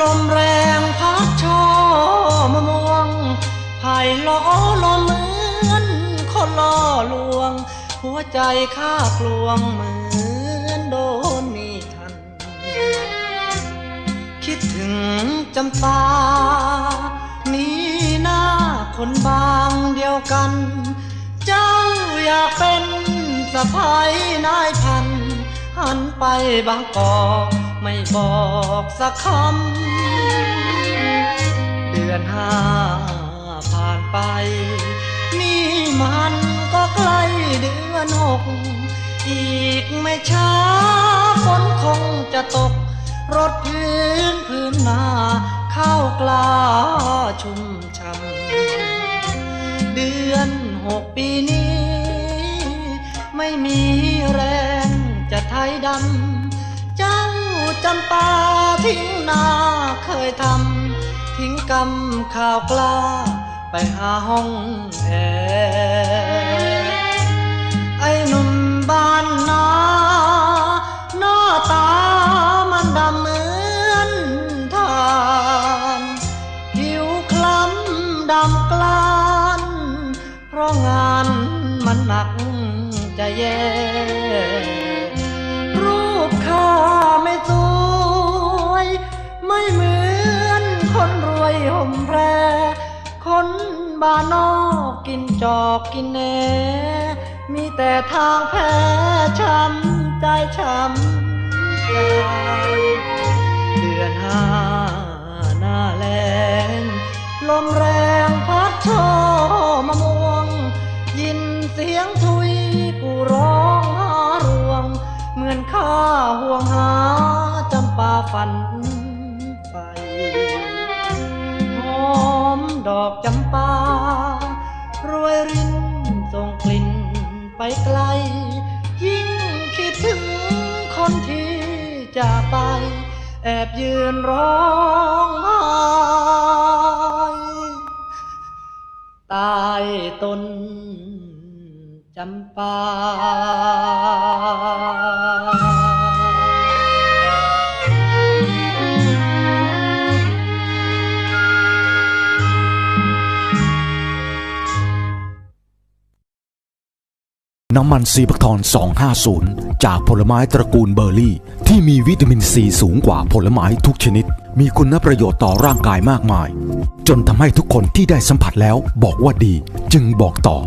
ลมแรงพัดช่อมะม่วงไผ่ล้อลมเหมือนคนล่อลวง หัวใจข้ากลวงเหมือนโดนมีทัน คิดถึงจำปานี้หน้าคนบางเดียวกัน เจ้าอยากเป็นสะพายนายพัน หันไปบางกอก ไม่บอกสักคำ เดือนห้าผ่านไป นี่มันก็ใกล้เดือนหก อีกไม่ช้าฝนคงจะตก รถพื้นพื้นนาข้าวกล้าชุ่มช่ำเดือนหกปีนี้ ไม่มีแรงจะไทยดำ จำปาทิ้งนาเคยทำทิ้งกำข่าวกล้า ไปหาห้องแอไอ้หนุ่มบ้านนาหน้าตามันดำเหมือนทานผิวคล้ำดำกลานเพราะงานมันหนักจะแย่ คนบ้านนอกกินจอกกินแหนมีแต่ทางแพ้ช้ำใจช้ำใจเดือนห้าหน้าแรงลมแรงพัดโชมะม่วง ยินเสียงทุยกูร้องหารวง เหมือนข้าห่วงหาจำปาฝันไป ดอกจำปารวยรินส่งกลิ่นไปไกล ยิ่งคิดถึงคนที่จากไป แอบยืนร้องไห้ใตายต้นจำปา น้ำมันซีบักทอน 250 จากผลไม้ตระกูลเบอร์รี่ ที่มีวิตามินซีสูงกว่าผลไม้ทุกชนิด มีคุณประโยชน์ต่อร่างกายมากมาย จนทำให้ทุกคนที่ได้สัมผัสแล้วบอกว่าดี จึงบอกต่อ